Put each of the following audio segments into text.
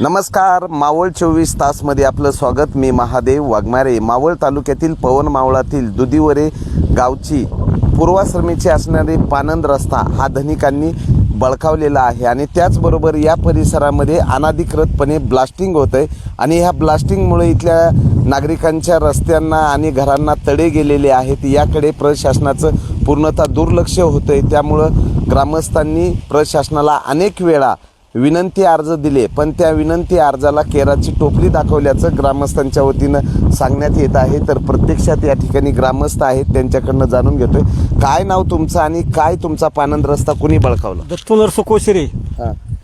नमस्कार मावळ चोवीस तासमध्ये आपलं स्वागत. मी महादेव वाघमारे. मावळ तालुक्यातील पवन मावळातील दुधीवरे गावची पूर्वाश्रमीची असणारी पानंद रस्ता हा धनिकांनी बळकावलेला आहे. आणि त्याचबरोबर या परिसरामध्ये अनाधिकृतपणे ब्लास्टिंग होत आहे आणि ह्या ब्लास्टिंगमुळे इथल्या नागरिकांच्या रस्त्यांना आणि घरांना तडे गेलेले आहेत. याकडे प्रशासनाचं पूर्णतः दुर्लक्ष होतं आहे त्यामुळं ग्रामस्थांनी प्रशासनाला अनेक वेळा विनंती अर्ज दिले पण त्या विनंती अर्जाला केराची टोपली दाखवल्याचं ग्रामस्थांच्या वतीनं सांगण्यात येत आहे. तर प्रत्यक्षात या ठिकाणी ग्रामस्थ आहेत त्यांच्याकडनं जाणून घेतोय. काय नाव तुमचं आणि काय तुमचा पानंद रस्ता कुणी बळकावला? दत्तू नरसो कोशिरे हां.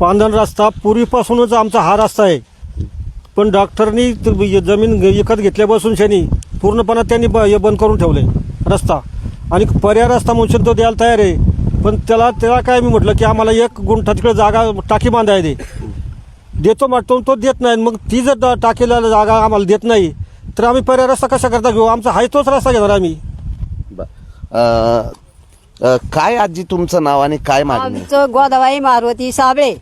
पांधन रस्ता पूर्वीपासूनच आमचा हा रस्ता आहे. पण डॉक्टरनी त- जमीन विकत घेतल्यापासून शनी पूर्णपणे त्यांनी ब- हे बंद करून ठेवले रस्ता. आणि पर्याय रस्ता म्हणून तो द्यायला तयार आहे. पण त्याला त्याला काय मी म्हटलं की आम्हाला एक गुंठा तिकडे जागा टाकी बांधाय दे. देतो म्हटतो तो देत नाही. मग ती जर टाकीला जागा आम्हाला देत नाही तर आम्ही पर्याय रस्ता कशा करता घेऊ? आमचा हाय तोच रस्ता घेणार आम्ही. काय आजी तुमचं नाव आणि काय मागणी? आमचं गोदाबाई मारुती साबळे.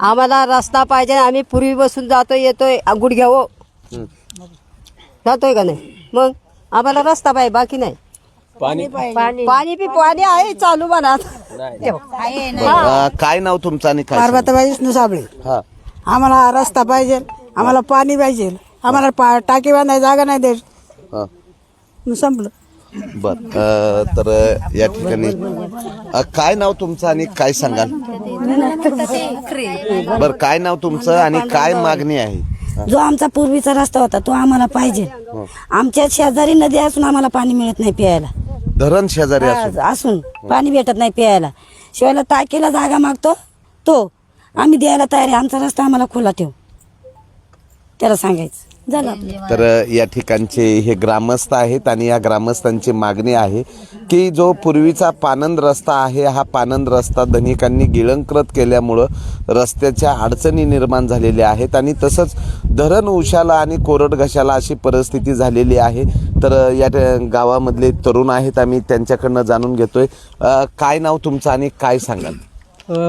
आम्हाला रस्ता पाहिजे आम्ही पूर्वी बसून जातोय येतोय गुडघ्यावो हं. जातोय का नाही? मग आम्हाला रस्ता पाहिजे बाकी नाही. पाणी पाणी बी पाणी. आहे चालू अ, काय नाव तुमचं आणि काय? पार्वतीबाई विष्णू साबळे हा. आम्हाला रस्ता पाहिजे आम्हाला पाणी पाहिजे आम्हाला पा टाकी बांधाय जागा नाही देत. हा. मग संपलं. बर अ, तर या ठिकाणी अ, काय नाव तुमचं आणि काय सांगाल? बर काय नाव तुमचं आणि काय मागणी आहे? जो आमचा पूर्वीचा रस्ता होता तो आम्हाला पाहिजे. आमच्या शेजारी नदी असून आम्हाला पाणी मिळत नाही प्यायला. धरण शेजारी असून. असून. पाणी भेटत नाही प्यायला. शिवायला टाकीला जागा मागतो. तो आम्ही द्यायला तयार आहे. आमचा रस्ता आम्हाला खुला ठेव. त्याला सांगायचं. झालं. तर या ठिकाणचे हे ग्रामस्थ आहेत आणि या ग्रामस्थांची मागणी आहे की जो पूर्वीचा पानंद रस्ता आहे हा पानंद रस्ता धनिकांनी गिळंकृत केल्यामुळं रस्त्याच्या अडचणी निर्माण झालेल्या आहेत आणि तसंच धरण उशाला आणि कोरड घशाला अशी परिस्थिती झालेली आहे. तर या ट- गावामधले तरुण आहेत आम्ही त्यांच्याकडनं जाणून घेतोय. काय नाव तुमचं आणि काय सांगाल?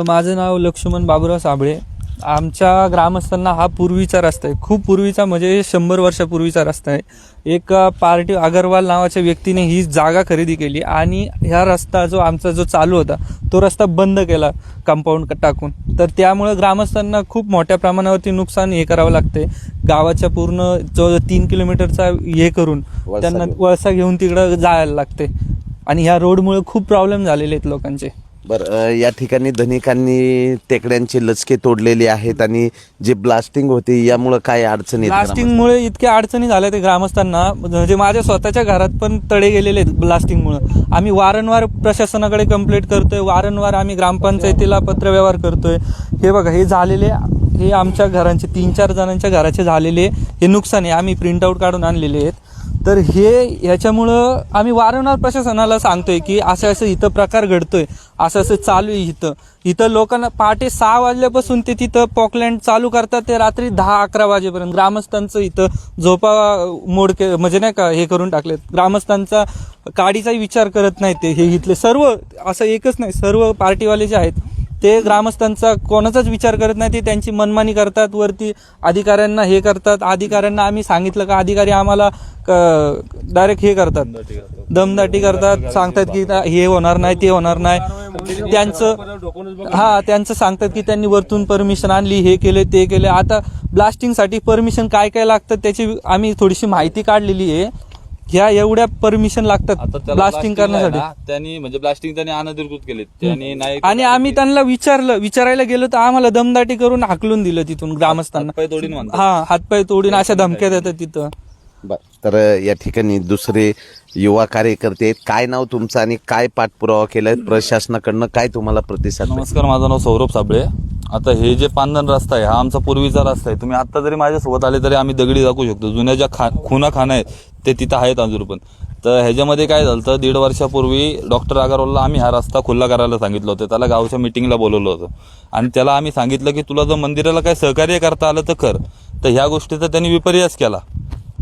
माझं नाव लक्ष्मण बाबुराव साबळे. आमच्या ग्रामस्थांना हा पूर्वीचा रस्ता आहे. खूप पूर्वीचा म्हणजे शंभर वर्षापूर्वीचा रस्ता आहे. एक पार्टी अगरवाल नावाच्या व्यक्तीने ही जागा खरेदी केली आणि ह्या रस्ता जो आमचा जो चालू होता तो रस्ता बंद केला कंपाऊंड टाकून. तर त्यामुळे ग्रामस्थांना खूप मोठ्या प्रमाणावरती नुकसान हे करावं लागते गावाच्या पूर्ण जो तीन किलोमीटरचा हे करून त्यांना. वळसा घेऊन तिकडं जायला लागते आणि ह्या रोडमुळे खूप प्रॉब्लेम झालेले आहेत लोकांचे. बरं या ठिकाणी धनिकांनी टेकड्यांची लचके तोडलेली आहेत आणि जी ब्लास्टिंग होती यामुळं काय अडचणी आहेत ब्लास्टिंगमुळे इतक्या अडचणी झाल्या ते ग्रामस्थांना. म्हणजे माझ्या स्वतःच्या घरात पण तडे गेलेले आहेत ब्लास्टिंगमुळे आम्ही वारंवार प्रशासनाकडे कंप्लेंट करतोय वारंवार आम्ही ग्रामपंचायतीला पत्रव्यवहार करतोय. हे बघा हे झालेले हे आमच्या घरांचे तीन चार जणांच्या घराचे झालेले हे नुकसान आहे. आम्ही प्रिंटआउट काढून आणलेले आहेत. तर हे याच्यामुळं आम्ही वारंवार प्रशासनाला सांगतोय की असं असं इथं प्रकार घडतोय असं असं चालू आहे इथं. इथं लोकांना पहाटे सहा वाजल्यापासून ते तिथं पॉकलँड चालू करतात ते रात्री दहा अकरा वाजेपर्यंत. ग्रामस्थांचं इथं झोपा मोड के म्हणजे नाही का हे करून टाकलेत. ग्रामस्थांचा काडीचाही विचार करत नाही ते. हे इथले सर्व असं एकच नाही सर्व पार्टीवाले जे आहेत ते ग्रामस्थांचा कोणाचाच विचार करत नाही ते त्यांची मनमानी करतात वरती अधिकाऱ्यांना हे करतात अधिकाऱ्यांना आम्ही सांगितलं का अधिकारी आम्हाला डायरेक्ट हे करतात. दमदाटी करतात सांगतात की हे होणार नाही ते होणार नाही. त्यांचं हा त्यांचं सांगतात की त्यांनी वरतून परमिशन आणली हे केले ते केले. आता ब्लास्टिंगसाठी परमिशन काय काय लागतं त्याची आम्ही थोडीशी माहिती काढलेली आहे. ह्या एवढ्या परमिशन लागतात आता ब्लास्टिंग करण्यासाठी. त्यांनी म्हणजे ब्लास्टिंग त्यांनी अनधिकृत केले त्यांनी नाही आणि आम्ही त्यांना विचारलं विचारायला गेलो तर आम्हाला दमदाटी करून हाकलून दिलं तिथून ग्रामस्थांना. हातपाय तोडीन म्हणतात. हा हातपाय तोडून अशा धमक्या देतात तिथं. बर तर या ठिकाणी दुसरे युवा कार्यकर्ते आहेत. काय नाव तुमचं आणि काय पाठपुरावा केलाय? प्रशासनाकडनं काय तुम्हाला प्रतिसाद? नमस्कार माझं नाव सौरभ साबळे. आता हे जे पांधन रस्ता आहे हा आमचा पूर्वीचा रस्ता आहे. तुम्ही आता जरी माझ्यासोबत आले तरी आम्ही दगडी दाखवू शकतो. जुन्या ज्या खा खुना खाना आहेत ते तिथं आहेत अजून पण. तर ह्याच्यामध्ये काय झालं तर दीड वर्षापूर्वी डॉक्टर अगरवालला आम्ही हा रस्ता खुल्ला करायला सांगितलं होतं. त्याला गावच्या मिटिंगला बोलवलं होतं. आणि त्याला आम्ही सांगितलं की तुला जर मंदिराला काय सहकार्य करता आलं तर कर. तर ह्या गोष्टीचा त्यांनी विपर्यास केला.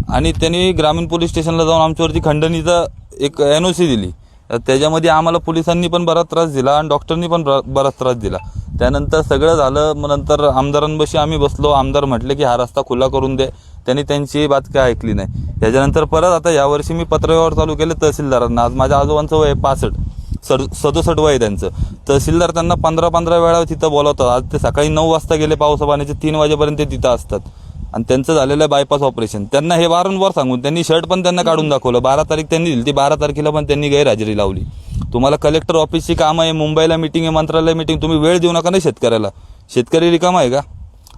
आणि त्यांनी ग्रामीण पोलीस स्टेशनला जाऊन आमच्यावरती खंडणीचा एक एन ओ सी दिली. त्याच्यामध्ये आम्हाला पोलिसांनी पण बराच त्रास दिला आणि डॉक्टरनी पण बरा- बराच त्रास दिला. त्यानंतर सगळं झालं मग नंतर आमदारांपाशी आम्ही बसलो. आमदार म्हटले की हा रस्ता खुला करून दे. त्यांनी त्यांची बात काय ऐकली नाही. याच्यानंतर परत आता यावर्षी मी पत्रव्यवहार चालू केले तहसीलदारांना. आज माझ्या आजोबांचं वय पासष्ट सड सदुसष्ट वय त्यांचं. तहसीलदार त्यांना पंधरा पंधरा वेळा तिथं बोलावतात. आज ते सकाळी नऊ वाजता गेले पावसा पाण्याचे तीन वाजेपर्यंत ते तिथं असतात. आणि त्यांचं झालेलं आहे बायपास ऑपरेशन त्यांना हे वारंवार सांगून त्यांनी शर्ट पण त्यांना काढून दाखवलं. बारा तारीख त्यांनी दिली ती बारा तारखेला पण त्यांनी गैरहजेरी लावली. तुम्हाला कलेक्टर ऑफिसची कामं आहे मुंबईला मिटिंग आहे मंत्रालय मिटिंग तुम्ही वेळ देऊ नका नाही शेतकऱ्याला. शेतकरी रिकामा आहे का?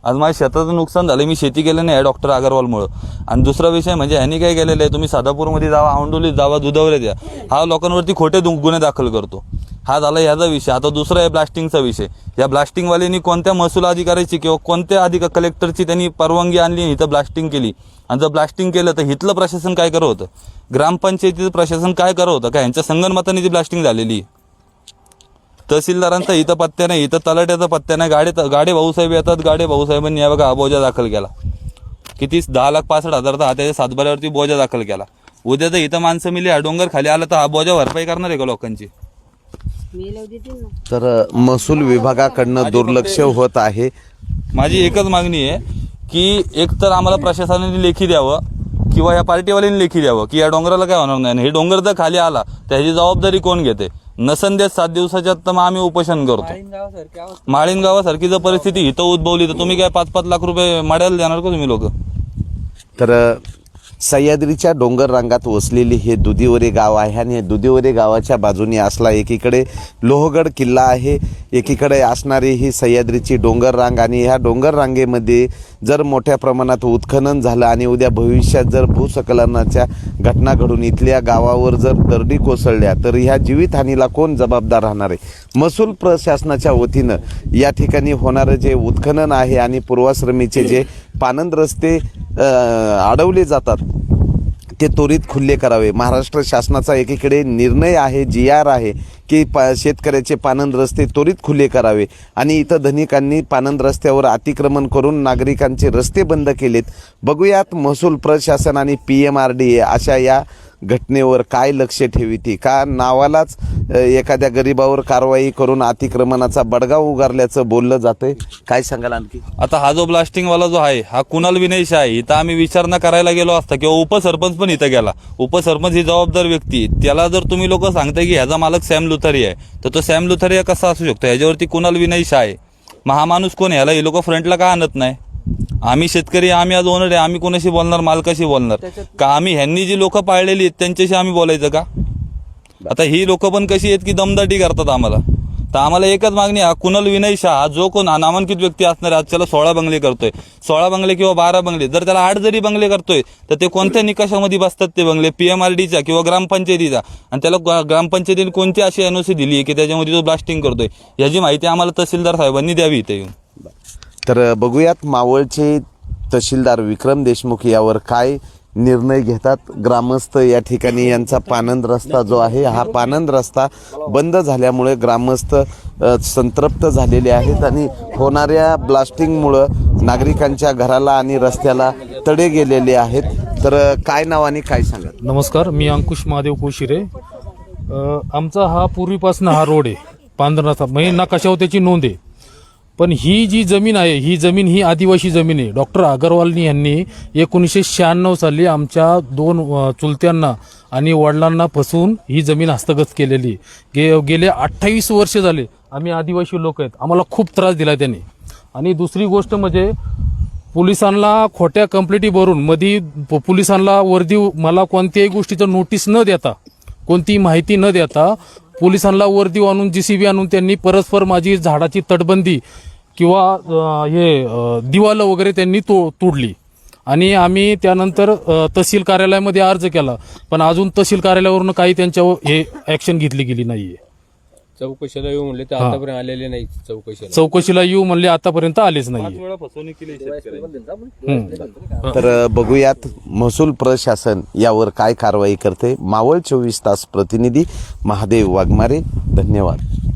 आज माझ्या शेताचं नुकसान झालं. मी शेती केलं नाही डॉक्टर अगरवालमुळं. आणि दुसरा विषय म्हणजे ह्यांनी काय केलेलं आहे तुम्ही सादापूरमध्ये जावा औंडोलीत जावा दुधावरे द्या. हा लोकांवरती खोटे दु- गुन्हे दाखल करतो. हा झाला ह्याचा विषय. आता दुसरा आहे ब्लास्टिंगचा विषय. या ब्लास्टिंगवाल्यांनी कोणत्या महसूल अधिकाऱ्याची किंवा कोणत्या अधिक कलेक्टरची त्यांनी परवानगी आणली आणि इथं ब्लास्टिंग केली? आणि जर ब्लास्टिंग केलं तर इथलं प्रशासन काय करत होतं? ग्रामपंचायतीचं प्रशासन काय करत होतं? का यांच्या संगणमताने ती ब्लास्टिंग झालेली आहे? तहसीलदारांचा इथं पत्त्या नाही इथं तलाट्याचा पत्त्या नाही गाडे गाडे भाऊसाहेब येतात गाडे भाऊसाहेबांनी या बघा बोजा दाखल केला. किती? दहा लाख पासष्ट हजारचा हा त्याच्या सातबाऱ्यावरती बोजा दाखल केला. उद्या तर इथं माणसं मिली डोंगर खाली आला तर हा बोजा भरपाई करणार आहे का लोकांची? तर महसूल विभागाकडनं दुर्लक्ष होत आहे. माझी एकच मागणी आहे की एक तर आम्हाला प्रशासनाने लेखी द्यावं किंवा या पार्टीवाल्यांनी लेखी द्यावं की या डोंगराला काय होणार नाही. हे डोंगर जर खाली आला तर ह्याची जबाबदारी कोण घेते? नसन देत सात दिवसाच्या तर मग आम्ही उपोषण करतो. माळीन गावासारखी जर परिस्थिती इथं उद्भवली तर तुम्ही काय पाच पाच लाख रुपये माड्याला देणार का तुम्ही लोक? तर सह्याद्रीच्या डोंगर रांगात वसलेले हे दुधीवरे गाव आहे आणि हे दुधीवरे गावाच्या बाजूने असला एकीकडे लोहगड किल्ला आहे एकीकडे असणारी ही सह्याद्रीची डोंगर रांग आणि ह्या डोंगर रांगेमध्ये जर मोठ्या प्रमाणात उत्खनन झालं आणि उद्या भविष्यात जर भूस्खलनाच्या घटना घडून इथल्या गावावर जर दरडी कोसळल्या तर ह्या जीवितहानीला कोण जबाबदार राहणार आहे? महसूल प्रशासनाच्या वतीनं या ठिकाणी होणारं जे उत्खनन आहे आणि पूर्वाश्रमीचे जे पानंद रस्ते अडवले जातात. ते त्वरित खुल्ले करावे. महाराष्ट्र शासनाचा एकीकडे निर्णय आहे जी आर आहे की पा शेतकऱ्याचे पानंद रस्ते त्वरित खुले करावे. आणि इथं धनिकांनी पानंद रस्त्यावर अतिक्रमण करून नागरिकांचे रस्ते बंद केलेत. बघूयात महसूल प्रशासन आणि P M R D A अशा या घटनेवर काय लक्ष ठेविती का नावालाच एखाद्या गरिबावर कारवाई करून अतिक्रमणाचा बडगा उगारल्याचं बोललं जातंय? काय सांगाल आणखी? आता हा जो ब्लास्टिंगवाला जो आहे हा कुणाल विनयश आहे इथं आम्ही विचारणा करायला गेलो असता किंवा उपसरपंच पण इथं गेला. उपसरपंच ही जबाबदार व्यक्ती. त्याला जर तुम्ही लोक सांगताय की ह्याचा मालक सॅम लुथरी आहे तर तो सॅम लुथरी कसा असू शकतो? ह्याच्यावरती कुणाल विनयश आहे. महामाणूस कोण ह्याला हे लोक फ्रंटला का आणत नाही? आम्ही शेतकरी आम्ही आज ओनर आहे. आम्ही कोणाशी बोलणार मालकाशी बोलणार? का आम्ही ह्यांनी जी लोक पाळलेली आहेत त्यांच्याशी आम्ही बोलायचं का? आता ही लोक पण कशी आहेत की दमदाटी करतात आम्हाला. तर आम्हाला एकच मागणी आहे कुणाल विनय शाह हा जो कोण हा नामांकित व्यक्ती असणार आहे आज त्याला सोळा बंगले करतोय. सोळा बंगले किंवा बारा बंगले जर त्याला आठ जरी बंगले करतोय तर ते कोणत्या निकषामध्ये बसतात ते बंगले? पीएमआरडीच्या किंवा ग्रामपंचायतीचा. आणि त्याला ग्रा- ग्रामपंचायतीने कोणती अशी एनओसी दिली आहे की त्याच्यामध्ये तो ब्लास्टिंग करतोय? याची माहिती आम्हाला तहसीलदार साहेबांनी द्यावी इथे येऊन. तर बघूयात मावळचे तहसीलदार विक्रम देशमुख यावर काय निर्णय घेतात. ग्रामस्थ या ठिकाणी यांचा पानंद रस्ता जो आहे हा पानंद रस्ता बंद झाल्यामुळे ग्रामस्थ संतृप्त झालेले आहेत आणि होणाऱ्या ब्लास्टिंगमुळं नागरिकांच्या घराला आणि रस्त्याला तडे गेलेले आहेत. तर काय नाव आणि काय सांगा नमस्कार मी अंकुश महादेव कोशिरे. आमचा हा पूर्वीपासून हा रोड आहे पांढरनाथा म्हणजे नकाशावर त्याची नोंद आहे. पण ही जी जमीन आहे ही जमीन ही आदिवासी जमीन आहे. डॉक्टर अगरवालनी यांनी एकोणीसशे शहाण्णव साली आमच्या दोन चुलत्यांना आणि वडिलांना फसवून ही जमीन हस्तगत केलेली. गे गेले अठ्ठावीस वर्ष झाले आम्ही आदिवासी लोक आहेत. आम्हाला खूप त्रास दिला त्यांनी. आणि दुसरी गोष्ट म्हणजे पोलिसांना खोट्या कंप्लेटी भरून मधी प- पोलिसांना वर्दी मला कोणत्याही गोष्टीचं नोटीस न देता कोणतीही माहिती न देता पोलिसांना वर्दी आणून जी सी बी आणून त्यांनी परस्पर माझी झाडाची तटबंदी किंवा हे दिवालं वगैरे त्यांनी तो तोडली. आणि आम्ही त्यानंतर तहसील कार्यालयामध्ये अर्ज केला. पण अजून तहसील कार्यालयावरून काही त्यांच्यावर हे ॲक्शन घेतली गेली नाही आहे चौकशीला येऊ म्हणले ते आतापर्यंत आलेले नाही चौकशीला. चौकशीला येऊ म्हणले आतापर्यंत आलेच नाहीये. वेळा फसवणूक केली हम्म. तर बघूयात महसूल प्रशासन यावर काय कारवाई करते? मावळ चोवीस तास प्रतिनिधी महादेव वाघमारे धन्यवाद.